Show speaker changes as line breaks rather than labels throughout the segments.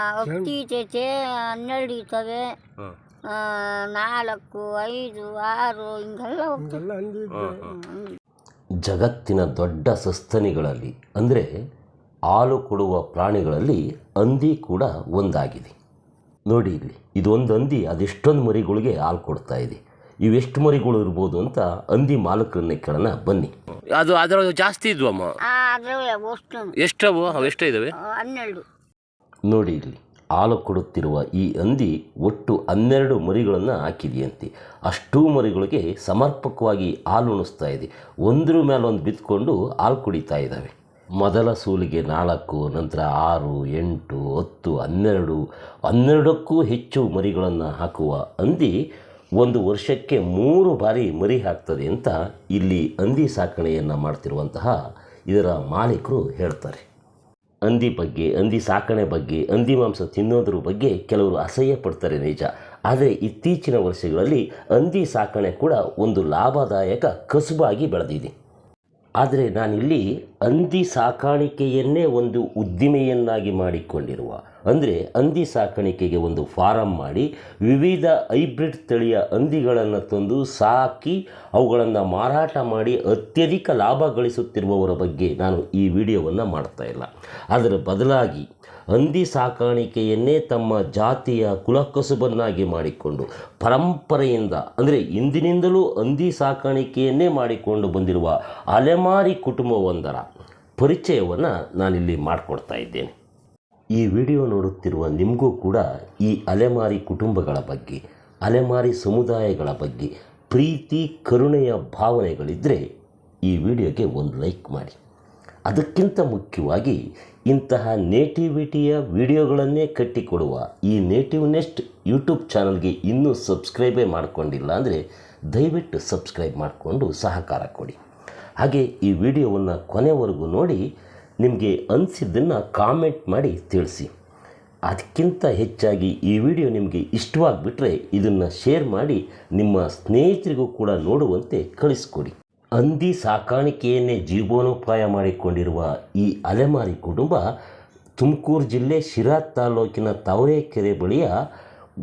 ಇತ್ತೀಚೆಗೆ ಹನ್ನೆರಡು ಇರ್ತವೆ ನಾಲ್ಕು ಐದು ಆರು ಹಿಂಗೆಲ್ಲ ಹೋಗ್ತವೆ
ಜಗತ್ತಿನ ದೊಡ್ಡ ಸಸ್ತನಿಗಳಲ್ಲಿ ಅಂದರೆ ಹಾಲು ಕೊಡುವ ಪ್ರಾಣಿಗಳಲ್ಲಿ ಹಂದಿ ಕೂಡ ಒಂದಾಗಿದೆ. ನೋಡಿ ಇಲ್ಲಿ ಇದೊಂದು ಹಂದಿ ಅದೆಷ್ಟೊಂದು ಮರಿಗಳಿಗೆ ಹಾಲು ಕೊಡ್ತಾ ಇದೆ. ಇವೆಷ್ಟು ಮರಿಗಳು ಇರ್ಬೋದು ಅಂತ ಹಂದಿ ಮಾಲಕರನ್ನೇ ಕೇಳೋಣ ಬನ್ನಿ.
ಅದು ಅದರ ಜಾಸ್ತಿ ಇದ್ವಮ್ಮ? ಎಷ್ಟವು? ಅವು ಎಷ್ಟು ಇದ್ದಾವೆ
ಹನ್ನೆರಡು.
ನೋಡಿ ಇಲ್ಲಿ, ಹಾಲು ಕೊಡುತ್ತಿರುವ ಈ ಹಂದಿ ಒಟ್ಟು ಹನ್ನೆರಡು ಮರಿಗಳನ್ನು ಹಾಕಿದೆಯಂತೆ. ಅಷ್ಟೂ ಮರಿಗಳಿಗೆ ಸಮರ್ಪಕವಾಗಿ ಹಾಲು ಉಣಿಸ್ತಾ ಇದೆ. ಒಂದ್ರ ಮೇಲೊಂದು ಬಿತ್ಕೊಂಡು ಹಾಲು ಕುಡಿತಾ ಇದ್ದಾವೆ. ಮೊದಲ ಸೂಲಿಗೆ ನಾಲ್ಕು, ನಂತರ ಆರು, ಎಂಟು, ಹತ್ತು, ಹನ್ನೆರಡು, ಹನ್ನೆರಡಕ್ಕೂ ಹೆಚ್ಚು ಮರಿಗಳನ್ನು ಹಾಕುವ ಹಂದಿ ಒಂದು ವರ್ಷಕ್ಕೆ ಮೂರು ಬಾರಿ ಮರಿ ಹಾಕ್ತದೆ ಅಂತ ಇಲ್ಲಿ ಹಂದಿ ಸಾಕಣೆಯನ್ನು ಮಾಡ್ತಿರುವಂತಹ ಇದರ ಮಾಲೀಕರು ಹೇಳ್ತಾರೆ. ಹಂದಿ ಬಗ್ಗೆ, ಹಂದಿ ಸಾಕಣೆ ಬಗ್ಗೆ, ಹಂದಿ ಮಾಂಸ ತಿನ್ನೋದ್ರ ಬಗ್ಗೆ ಕೆಲವರು ಅಸಹ್ಯ ಪಡ್ತಾರೆ ನಿಜ. ಆದರೆ ಇತ್ತೀಚಿನ ವರ್ಷಗಳಲ್ಲಿ ಹಂದಿ ಸಾಕಣೆ ಕೂಡ ಒಂದು ಲಾಭದಾಯಕ ಕಸುಬಾಗಿ ಬೆಳೆದಿದೆ. ಆದರೆ ನಾನಿಲ್ಲಿ ಹಂದಿ ಸಾಕಾಣಿಕೆಯನ್ನೇ ಒಂದು ಉದ್ದಿಮೆಯನ್ನಾಗಿ ಮಾಡಿಕೊಂಡಿರುವ. ಅಂದರೆ ಹಂದಿ ಸಾಕಾಣಿಕೆಗೆ ಒಂದು ಫಾರಂ ಮಾಡಿ ವಿವಿಧ ಹೈಬ್ರಿಡ್ ತಳಿಯ ಹಂದಿಗಳನ್ನು ತಂದು ಸಾಕಿ ಅವುಗಳನ್ನು ಮಾರಾಟ ಮಾಡಿ ಅತ್ಯಧಿಕ ಲಾಭ ಗಳಿಸುತ್ತಿರುವವರ ಬಗ್ಗೆ ನಾನು ಈ ವಿಡಿಯೋವನ್ನು ಮಾಡ್ತಾ ಇಲ್ಲ. ಅದರ ಬದಲಾಗಿ ಹಂದಿ ಸಾಕಾಣಿಕೆಯನ್ನೇ ತಮ್ಮ ಜಾತಿಯ ಕುಲಕಸುಬನ್ನಾಗಿ ಮಾಡಿಕೊಂಡು ಪರಂಪರೆಯಿಂದ, ಅಂದರೆ ಇಂದಿನಿಂದಲೂ ಹಂದಿ ಸಾಕಾಣಿಕೆಯನ್ನೇ ಮಾಡಿಕೊಂಡು ಬಂದಿರುವ ಅಲೆಮಾರಿ ಕುಟುಂಬವೊಂದರ ಪರಿಚಯವನ್ನು ನಾನಿಲ್ಲಿ ಮಾಡಿಕೊಡ್ತಾ ಇದ್ದೇನೆ. ಈ ವಿಡಿಯೋ ನೋಡುತ್ತಿರುವ ನಿಮಗೂ ಕೂಡ ಈ ಅಲೆಮಾರಿ ಕುಟುಂಬಗಳ ಬಗ್ಗೆ, ಅಲೆಮಾರಿ ಸಮುದಾಯಗಳ ಬಗ್ಗೆ ಪ್ರೀತಿ, ಕರುಣೆಯ ಭಾವನೆಗಳಿದ್ದರೆ ಈ ವಿಡಿಯೋಗೆ ಒಂದು ಲೈಕ್ ಮಾಡಿ. ಅದಕ್ಕಿಂತ ಮುಖ್ಯವಾಗಿ ಇಂತಹ ನೇಟಿವಿಟಿಯ ವಿಡಿಯೋಗಳನ್ನೇ ಕಟ್ಟಿಕೊಡುವ ಈ ನೇಟಿವ್ ನೆಸ್ಟ್ ಯೂಟ್ಯೂಬ್ ಚಾನಲ್ಗೆ ಇನ್ನೂ ಸಬ್ಸ್ಕ್ರೈಬೇ ಮಾಡಿಕೊಂಡಿಲ್ಲ ಅಂದರೆ ದಯವಿಟ್ಟು ಸಬ್ಸ್ಕ್ರೈಬ್ ಮಾಡಿಕೊಂಡು ಸಹಕಾರ ಕೊಡಿ. ಹಾಗೆ ಈ ವಿಡಿಯೋವನ್ನು ಕೊನೆವರೆಗೂ ನೋಡಿ ನಿಮಗೆ ಅನಿಸಿದ್ದನ್ನು ಕಾಮೆಂಟ್ ಮಾಡಿ ತಿಳಿಸಿ. ಅದಕ್ಕಿಂತ ಹೆಚ್ಚಾಗಿ ಈ ವಿಡಿಯೋ ನಿಮಗೆ ಇಷ್ಟವಾಗಿಬಿಟ್ರೆ ಇದನ್ನು ಶೇರ್ ಮಾಡಿ ನಿಮ್ಮ ಸ್ನೇಹಿತರಿಗೂ ಕೂಡ ನೋಡುವಂತೆ ಕಳಿಸ್ಕೊಡಿ. ಹಂದಿ ಸಾಕಾಣಿಕೆಯನ್ನೇ ಜೀವನೋಪಾಯ ಮಾಡಿಕೊಂಡಿರುವ ಈ ಅಲೆಮಾರಿ ಕುಟುಂಬ ತುಮಕೂರು ಜಿಲ್ಲೆ ಶಿರಾ ತಾಲೂಕಿನ ತಾವರೆಕೆರೆ ಬಳಿಯ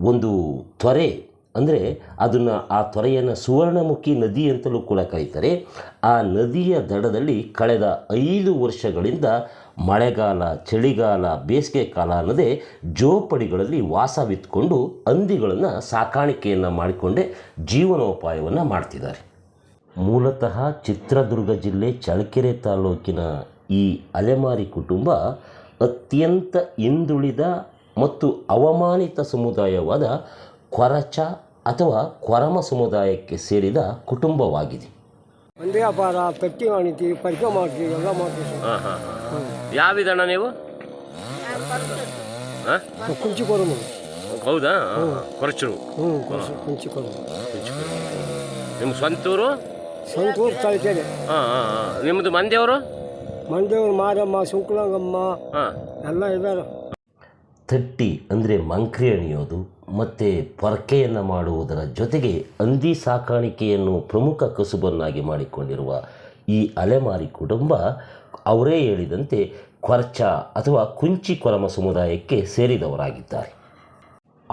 ಒಂದು ತೊರೆ ಅಂದರೆ ಅದನ್ನು ಆ ತೊರೆಯನ್ನು ಸುವರ್ಣಮುಖಿ ನದಿ ಅಂತಲೂ ಕೂಡ ಕರೀತಾರೆ. ಆ ನದಿಯ ದಡದಲ್ಲಿ ಕಳೆದ ಐದು ವರ್ಷಗಳಿಂದ ಮಳೆಗಾಲ, ಚಳಿಗಾಲ, ಬೇಸಿಗೆ ಕಾಲ ಅನ್ನದೇ ಜೋಪಡಿಗಳಲ್ಲಿ ವಾಸವಿತ್ಕೊಂಡು ಹಂದಿಗಳನ್ನು ಸಾಕಾಣಿಕೆಯನ್ನು ಮಾಡಿಕೊಂಡೇ ಜೀವನೋಪಾಯವನ್ನು ಮಾಡ್ತಿದ್ದಾರೆ. ಮೂಲತಃ ಚಿತ್ರದುರ್ಗ ಜಿಲ್ಲೆ ಚಳ್ಳಕೆರೆ ತಾಲೂಕಿನ ಈ ಅಲೆಮಾರಿ ಕುಟುಂಬ ಅತ್ಯಂತ ಹಿಂದುಳಿದ ಮತ್ತು ಅವಮಾನಿತ ಸಮುದಾಯವಾದ ಕೊರಚ ಅಥವಾ ಕೊರಮ ಸಮುದಾಯಕ್ಕೆ ಸೇರಿದ ಕುಟುಂಬವಾಗಿದೆ.
ಒಂದೇ ಅಪಾರ ತಟ್ಟಿ ಮಾಡಿತೀವಿ ಪರಿಚಯ ಮಾಡ್ತೀವಿ ಎಲ್ಲ ಮಾಡ್ತೀವಿ.
ಯಾವಿದಣ್ಣ ನೀವು?
ಕುಂಚಿ ಕೊರಮ
ಹೌದಾ? ಕೊರಚರು.
ಹ್ಞೂ ಕುಂಚಿ ಕುಂಚಿ
ನಿಮ್ಮ ಸ್ವಂತೂರು
ಸಂತೂರು ತಳಕೆರೆ
ಹಾಂ ಹಾಂ ಹಾಂ. ನಿಮ್ಮದು ಮಂದಿಯವರು?
ಮಂದೇವ್ರು ಮಾರಮ್ಮ ಶುಕ್ಲಂಗಮ್ಮ
ಹಾಂ.
ಎಲ್ಲ ಇದ್ದಾರೆ
ತಟ್ಟಿ ಅಂದರೆ ಮಂಕ್ರಿ ಅಣಿಯೋದು ಮತ್ತು ಪೊರಕೆಯನ್ನು ಮಾಡುವುದರ ಜೊತೆಗೆ ಹಂದಿ ಸಾಕಾಣಿಕೆಯನ್ನು ಪ್ರಮುಖ ಕಸುಬನ್ನಾಗಿ ಮಾಡಿಕೊಂಡಿರುವ ಈ ಅಲೆಮಾರಿ ಕುಟುಂಬ ಅವರೇ ಹೇಳಿದಂತೆ ಕೊರ್ಚ ಅಥವಾ ಕುಂಚಿ ಕೊರಮ ಸಮುದಾಯಕ್ಕೆ ಸೇರಿದವರಾಗಿದ್ದಾರೆ.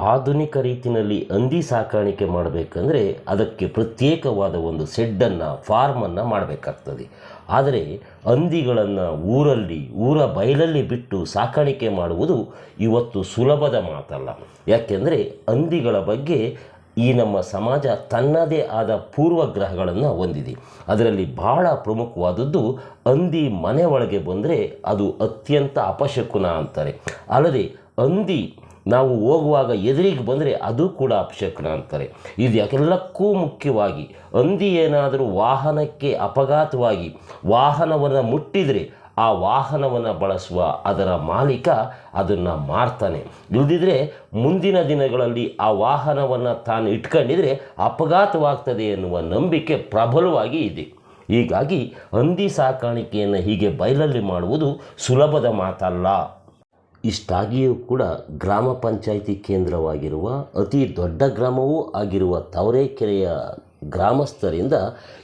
ಆಧುನಿಕ ರೀತಿಯಲ್ಲಿ ಹಂದಿ ಸಾಕಾಣಿಕೆ ಮಾಡಬೇಕಂದ್ರೆ ಅದಕ್ಕೆ ಪ್ರತ್ಯೇಕವಾದ ಒಂದು ಸೆಡ್ಡನ್ನು ಫಾರ್ಮನ್ನು ಮಾಡಬೇಕಾಗ್ತದೆ. ಆದರೆ ಹಂದಿಗಳನ್ನು ಊರಲ್ಲಿ, ಊರ ಬಯಲಲ್ಲಿ ಬಿಟ್ಟು ಸಾಕಾಣಿಕೆ ಮಾಡುವುದು ಇವತ್ತು ಸುಲಭದ ಮಾತಲ್ಲ. ಯಾಕೆಂದರೆ ಹಂದಿಗಳ ಬಗ್ಗೆ ಈ ನಮ್ಮ ಸಮಾಜ ತನ್ನದೇ ಆದ ಪೂರ್ವಗ್ರಹಗಳನ್ನು ಹೊಂದಿದೆ. ಅದರಲ್ಲಿ ಬಹಳ ಪ್ರಮುಖವಾದದ್ದು ಹಂದಿ ಮನೆ ಒಳಗೆ ಬಂದರೆ ಅದು ಅತ್ಯಂತ ಅಪಶಕುನ ಅಂತಾರೆ. ಅಲ್ಲದೆ ಹಂದಿ ನಾವು ಹೋಗುವಾಗ ಎದುರಿಗೆ ಬಂದರೆ ಅದು ಕೂಡ ಅಪಶಕುನ ಅಂತಾರೆ. ಇದು ಎಲ್ಲಕ್ಕೂ ಮುಖ್ಯವಾಗಿ ಹಂದಿ ಏನಾದರೂ ವಾಹನಕ್ಕೆ ಅಪಘಾತವಾಗಿ ವಾಹನವನ್ನು ಮುಟ್ಟಿದರೆ ಆ ವಾಹನವನ್ನು ಬಳಸುವ ಅದರ ಮಾಲೀಕ ಅದನ್ನು ಮಾರ್ತಾನೆ. ಇಲ್ಲದಿದ್ದರೆ ಮುಂದಿನ ದಿನಗಳಲ್ಲಿ ಆ ವಾಹನವನ್ನು ತಾನು ಇಟ್ಕೊಂಡಿದ್ರೆ ಅಪಘಾತವಾಗ್ತದೆ ಎನ್ನುವ ನಂಬಿಕೆ ಪ್ರಬಲವಾಗಿ ಇದೆ. ಹೀಗಾಗಿ ಹಂದಿ ಸಾಕಾಣಿಕೆಯನ್ನು ಹೀಗೆ ಬಯಲಲ್ಲಿ ಮಾಡುವುದು ಸುಲಭದ ಮಾತಲ್ಲ. ಇಷ್ಟಾಗಿಯೂ ಕೂಡ ಗ್ರಾಮ ಪಂಚಾಯಿತಿ ಕೇಂದ್ರವಾಗಿರುವ ಅತಿ ದೊಡ್ಡ ಗ್ರಾಮವೂ ಆಗಿರುವ ತಾವರೆಕೆರೆಯ ಗ್ರಾಮಸ್ಥರಿಂದ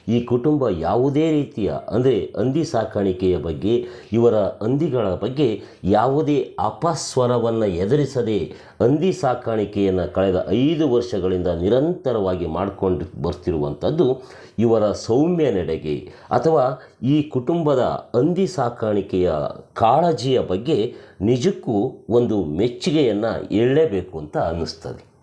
ಈ ಕುಟುಂಬ ಯಾವುದೇ ರೀತಿಯ, ಅಂದರೆ ಹಂದಿ ಸಾಕಾಣಿಕೆಯ ಬಗ್ಗೆ, ಇವರ ಹಂದಿಗಳ ಬಗ್ಗೆ ಯಾವುದೇ ಅಪಸ್ವರವನ್ನು ಎದುರಿಸದೆ ಹಂದಿ ಸಾಕಾಣಿಕೆಯನ್ನು ಕಳೆದ ಐದು ವರ್ಷಗಳಿಂದ ನಿರಂತರವಾಗಿ ಮಾಡಿಕೊಂಡು ಬರ್ತಿರುವಂಥದ್ದು ಇವರ ಸೌಮ್ಯ ನಡೆಗೆ, ಅಥವಾ ಈ ಕುಟುಂಬದ ಹಂದಿ ಸಾಕಾಣಿಕೆಯ ಕಾಳಜಿಯ ಬಗ್ಗೆ ನಿಜಕ್ಕೂ ಒಂದು ಮೆಚ್ಚುಗೆಯನ್ನು ಹೇಳಲೇಬೇಕು ಅಂತ ಅನ್ನಿಸ್ತದೆ.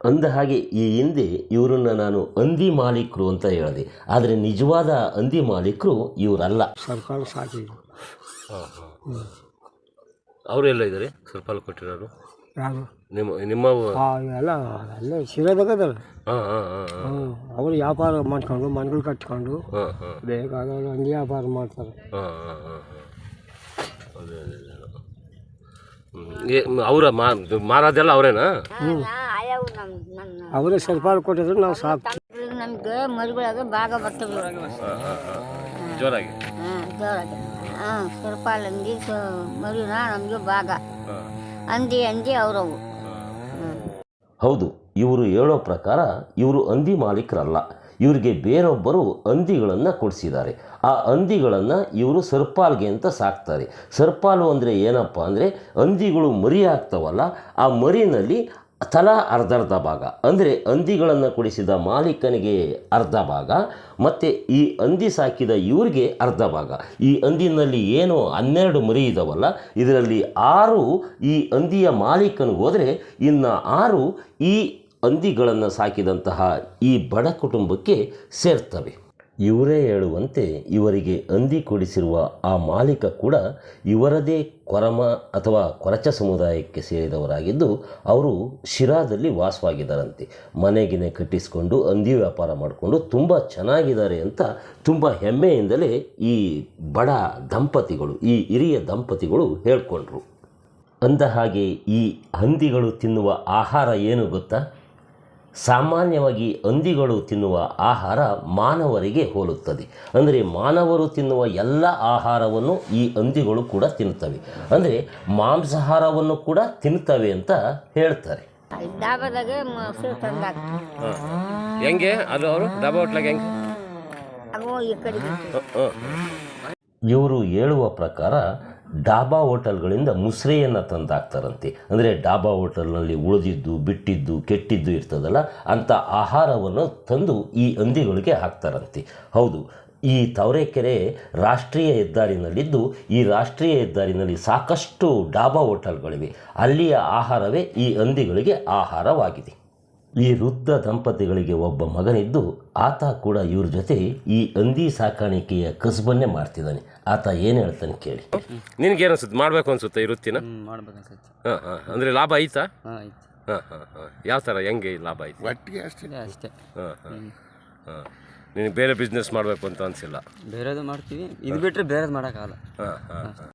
ಅಂದ ಹಾಗೆ ಈ ಹಿಂದೆ ಇವರನ್ನು ನಾನು ಹಂದಿ ಮಾಲೀಕರು ಅಂತ ಹೇಳಿದೆ. ಆದರೆ ನಿಜವಾದ ಹಂದಿ ಮಾಲೀಕರು ಇವರಲ್ಲ.
ಸರ್ಕಾರ ಸಾಕಿ
ಅವರೆಲ್ಲ ಇದ್ದಾರೆ ಸ್ವಲ್ಪ ಅಲ್ಲಿ ಕೊಟ್ಟಿರೋರು?
ಯಾರು?
ನಿಮ್ಮ ನಿಮ್ಮವು
ಹಾಂ ಎಲ್ಲ ಅಲ್ಲೇ ಶಿರಬೇಕದಲ್ಲ
ಹಾಂ ಹಾಂ ಹಾಂ ಹಾಂ.
ಅವರು ವ್ಯಾಪಾರ ಮಾಡ್ಕೊಂಡು ಮನೆಗಳು ಕಟ್ಕೊಂಡು
ಹಾಂ ಹಾಂ.
ಬೇಕಾದವರು ಹಂಗೆ ವ್ಯಾಪಾರ ಮಾಡ್ತಾರೆ.
ಹಾಂ ಹಾಂ ಹಾಂ ಹಾಂ. ಅದೇ ಅದೇ ಅದೇ. ಅವರ ಮಾರೋದೆಲ್ಲ ಅವರೇನಾ?
ನಮ್ಮ ನನ್ನ
ಅವರೇ ಕೊಟ್ಟಿದ್ರು ನಾವು ಸಾಕು
ನಮಗೆ ಮರಿಗಳಾಗ ಭಾಗ
ಹಾಂ ಜೋರಾಗಿ.
ಹಾಂ ಜೋರಾಗಿ. ಹಾಂ ಸ್ವಲ್ಪ ಅಂದಿ ಮರಿನ ನಮಗೆ ಭಾಗ. ಅಂದಿ ಅಂದಿ ಅವರವು.
ಹೌದು ಇವರು ಹೇಳೋ ಪ್ರಕಾರ ಇವರು ಹಂದಿ ಮಾಲೀಕರಲ್ಲ. ಇವರಿಗೆ ಬೇರೊಬ್ಬರು ಹಂದಿಗಳನ್ನು ಕೊಡಿಸಿದ್ದಾರೆ. ಆ ಹಂದಿಗಳನ್ನು ಇವರು ಸರ್ಪಾಲ್ಗೆ ಅಂತ ಸಾಕ್ತಾರೆ. ಸರ್ಪಾಲು ಅಂದರೆ ಏನಪ್ಪ ಅಂದರೆ ಹಂದಿಗಳು ಮರಿ ಆಗ್ತಾವಲ್ಲ ಆ ಮರಿನಲ್ಲಿ ತಲಾ ಅರ್ಧರ್ಧ ಭಾಗ. ಅಂದರೆ ಹಂದಿಗಳನ್ನು ಕೊಡಿಸಿದ ಮಾಲೀಕನಿಗೆ ಅರ್ಧ ಭಾಗ, ಮತ್ತು ಈ ಹಂದಿ ಸಾಕಿದ ಇವ್ರಿಗೆ ಅರ್ಧ ಭಾಗ. ಈ ಹಂದಿನಲ್ಲಿ ಏನು ಹನ್ನೆರಡು ಮರಿ ಇದ್ದಾವಲ್ಲ ಇದರಲ್ಲಿ ಆರು ಈ ಹಂದಿಯ ಮಾಲೀಕನಿಗೆ ಹೋದರೆ ಇನ್ನು ಆರು ಈ ಹಂದಿಗಳನ್ನು ಸಾಕಿದಂತಹ ಈ ಬಡ ಕುಟುಂಬಕ್ಕೆ ಸೇರ್ತವೆ. ಇವರೇ ಹೇಳುವಂತೆ ಇವರಿಗೆ ಹಂದಿ ಕೊಡಿಸಿರುವ ಆ ಮಾಲೀಕ ಕೂಡ ಇವರದೇ ಕೊರಮ ಅಥವಾ ಕೊರಚ ಸಮುದಾಯಕ್ಕೆ ಸೇರಿದವರಾಗಿದ್ದು, ಅವರು ಶಿರಾದಲ್ಲಿ ವಾಸವಾಗಿದ್ದಾರಂತೆ. ಮನೆಗಿನೆ ಕಟ್ಟಿಸಿಕೊಂಡು ಹಂದಿ ವ್ಯಾಪಾರ ಮಾಡಿಕೊಂಡು ತುಂಬ ಚೆನ್ನಾಗಿದ್ದಾರೆ ಅಂತ ತುಂಬ ಹೆಮ್ಮೆಯಿಂದಲೇ ಈ ಬಡ ದಂಪತಿಗಳು, ಈ ಹಿರಿಯ ದಂಪತಿಗಳು ಹೇಳ್ಕೊಂಡ್ರು. ಅಂದ ಹಾಗೆ ಈ ಹಂದಿಗಳು ತಿನ್ನುವ ಆಹಾರ ಏನು ಗೊತ್ತಾ? ಸಾಮಾನ್ಯವಾಗಿ ಹಂದಿಗಳು ತಿನ್ನುವ ಆಹಾರ ಮಾನವರಿಗೆ ಹೋಲುತ್ತದೆ. ಅಂದರೆ ಮಾನವರು ತಿನ್ನುವ ಎಲ್ಲ ಆಹಾರವನ್ನು ಈ ಹಂದಿಗಳು ಕೂಡ ತಿನ್ನುತ್ತವೆ. ಅಂದರೆ ಮಾಂಸಾಹಾರವನ್ನು ಕೂಡ ತಿನ್ನುತ್ತವೆ ಅಂತ ಹೇಳ್ತಾರೆ.
ಡಾಬಾದಾಗೆ ಮೊಸರು
ಹೆಂಗೆ? ಅದು ಅವರು? ಡಬ್ಬಾ ಹೋಟ್ಲಾಗ ಹೆಂಗೆ?
ಅವು ಈ
ಇವರು ಹೇಳುವ ಪ್ರಕಾರ ಡಾಬಾ ಹೋಟೆಲ್ಗಳಿಂದ ಮುಸ್ರೆಯನ್ನು ತಂದಾಕ್ತಾರಂತೆ. ಅಂದರೆ ಡಾಬಾ ಹೋಟೆಲ್ನಲ್ಲಿ ಉಳಿದಿದ್ದು, ಬಿಟ್ಟಿದ್ದು, ಕೆಟ್ಟಿದ್ದು ಇರ್ತದಲ್ಲ ಅಂಥ ಆಹಾರವನ್ನು ತಂದು ಈ ಹಂದಿಗಳಿಗೆ ಹಾಕ್ತಾರಂತೆ. ಹೌದು, ಈ ತವರೆಕೆರೆ ರಾಷ್ಟ್ರೀಯ ಹೆದ್ದಾರಿನಲ್ಲಿದ್ದು, ಈ ರಾಷ್ಟ್ರೀಯ ಹೆದ್ದಾರಿನಲ್ಲಿ ಸಾಕಷ್ಟು ಡಾಬಾ ಹೋಟೆಲ್ಗಳಿವೆ. ಅಲ್ಲಿಯ ಆಹಾರವೇ ಈ ಹಂದಿಗಳಿಗೆ ಆಹಾರವಾಗಿದೆ. ಈ ವೃದ್ಧ ದಂಪತಿಗಳಿಗೆ ಒಬ್ಬ ಮಗನಿದ್ದು ಆತ ಕೂಡ ಇವ್ರ ಜೊತೆ ಈ ಹಂದಿ ಸಾಕಾಣಿಕೆಯ ಕಸಬನ್ನೇ ಮಾಡ್ತಿದ್ದಾನೆ ಆತ ಏನು ಹೇಳ್ತಾನೆ ಕೇಳಿ.
ನಿನಗೇನು ಅನ್ಸುತ್ತೆ ಮಾಡಬೇಕು ಅನ್ಸುತ್ತೆ ಈ ವೃತ್ತಿನ?
ಮಾಡ್ಬೇಕು ಅನ್ಸುತ್ತೆ
ಹಾಂ ಹಾಂ ಅಂದರೆ ಲಾಭ ಐತಾ
ಹಾಂ ಆಯ್ತು.
ಹಾಂ ಹಾಂ ಹಾಂ. ಯಾವ ಥರ ಹೆಂಗೆ ಲಾಭ ಐತಿ
ಅಷ್ಟೇ. ಅಷ್ಟೇ.
ಹಾಂ ಹಾಂ ಹಾಂ. ನಿನಗೆ ಬೇರೆ ಬಿಸ್ನೆಸ್ ಮಾಡಬೇಕು ಅಂತ ಅನಿಸಿಲ್ಲ?
ಬೇರೆದು ಮಾಡ್ತೀವಿ. ಇದು ಬಿಟ್ಟರೆ ಬೇರೆದು ಮಾಡೋಕ್ಕಾಗಲ್ಲ
ಹಾಂ ಹಾಂ ಹಾಂ.